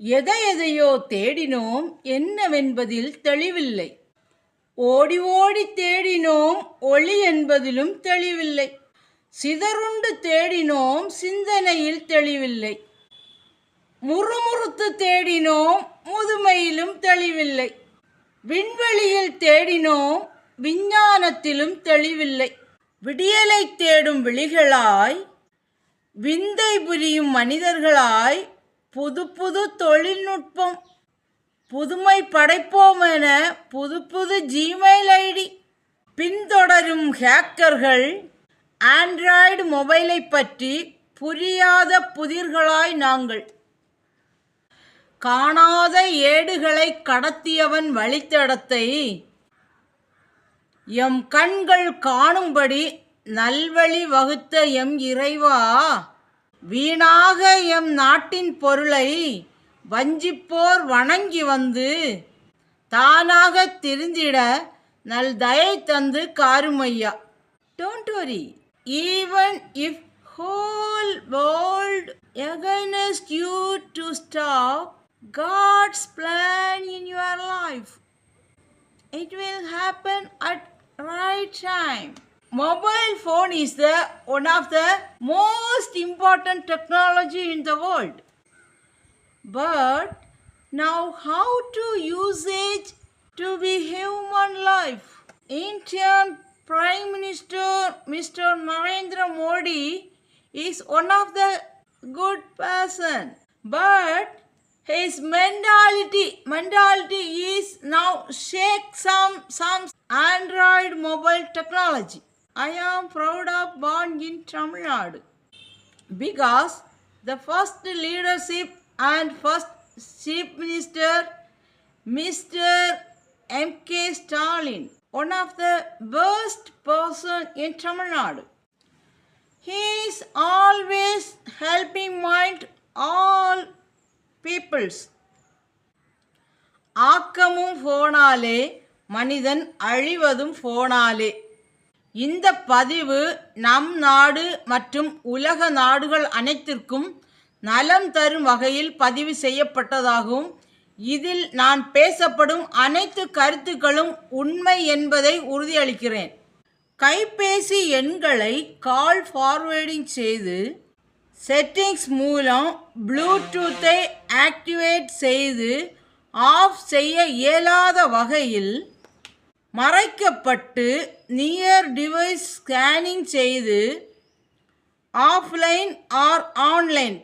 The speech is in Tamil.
எதை எதையோ தேடினோம் என்னவென்பதில் தெளிவில்லை. ஓடி ஓடி தேடினோம் ஒளி என்பதிலும் தெளிவில்லை. சிதறுண்டு தேடினோம் சிந்தனையில் தெளிவில்லை. முறுமுறுத்து தேடினோம் முதுமையிலும் தெளிவில்லை. விண்வெளியில் தேடினோம் விஞ்ஞானத்திலும் தெளிவில்லை. விடியலை தேடும் விழிகளாய் விந்தை புரியும் மனிதர்களாய் புது புது தொழில்நுட்பம் புதுமை படைப்போம் என புது புது ஜிமெயில் ஐடி. பின்தொடரும் ஹேக்கர்கள் ஆண்ட்ராய்டு மொபைலை பற்றி புரியாத புதிர்களாய் நாங்கள். காணாத ஏடுகளை கடத்தியவன் வழித்தடத்தை. எம் கண்கள் காணும்படி நல்வழி வகுத்த எம் இறைவா. வீணாக எம் நாட்டின் பொருளை வஞ்சிப்போர் வணங்கி வந்து தானாக திருந்திட நல் தயை தந்து காருமையா. Don't worry even if whole world against you to stop God's plan in your life it will happen at right time Mobile phone is the one of the most important technology in the world. But now how to use it to be human life? Indian Prime Minister Mr. Narendra Modi is one of the good person. But his mentality mentality is now shake some some android mobile technology i am proud of born in tamil nadu because the first leadership and first chief minister mr mk stalin one of the best person in tamil nadu he is always helping mind all peoples ஆக்கமும் ஃபோனாலே மனிதன் அழிவதும் ஃபோனாலே இந்த பதிவு நம் நாடு மற்றும் உலக நாடுகள் அனைத்திற்கும் நலம் தரும் வகையில் பதிவு செய்யப்பட்டதாகவும் இதில் நான் பேசப்படும் அனைத்து கருத்துக்களும் உண்மை என்பதை உறுதியளிக்கிறேன். கைபேசி எண்களை கால் ஃபார்வேர்டிங் செய்து செட்டிங்ஸ் மூலம் ப்ளூடூத்தை ஆக்டிவேட் செய்து ஆஃப் செய்ய இயலாத வகையில் மறைக்கப்பட்டு நியர் டிவைஸ் ஸ்கேனிங் செய்து ஆஃப்லைன் ஆர் ஆன்லைன்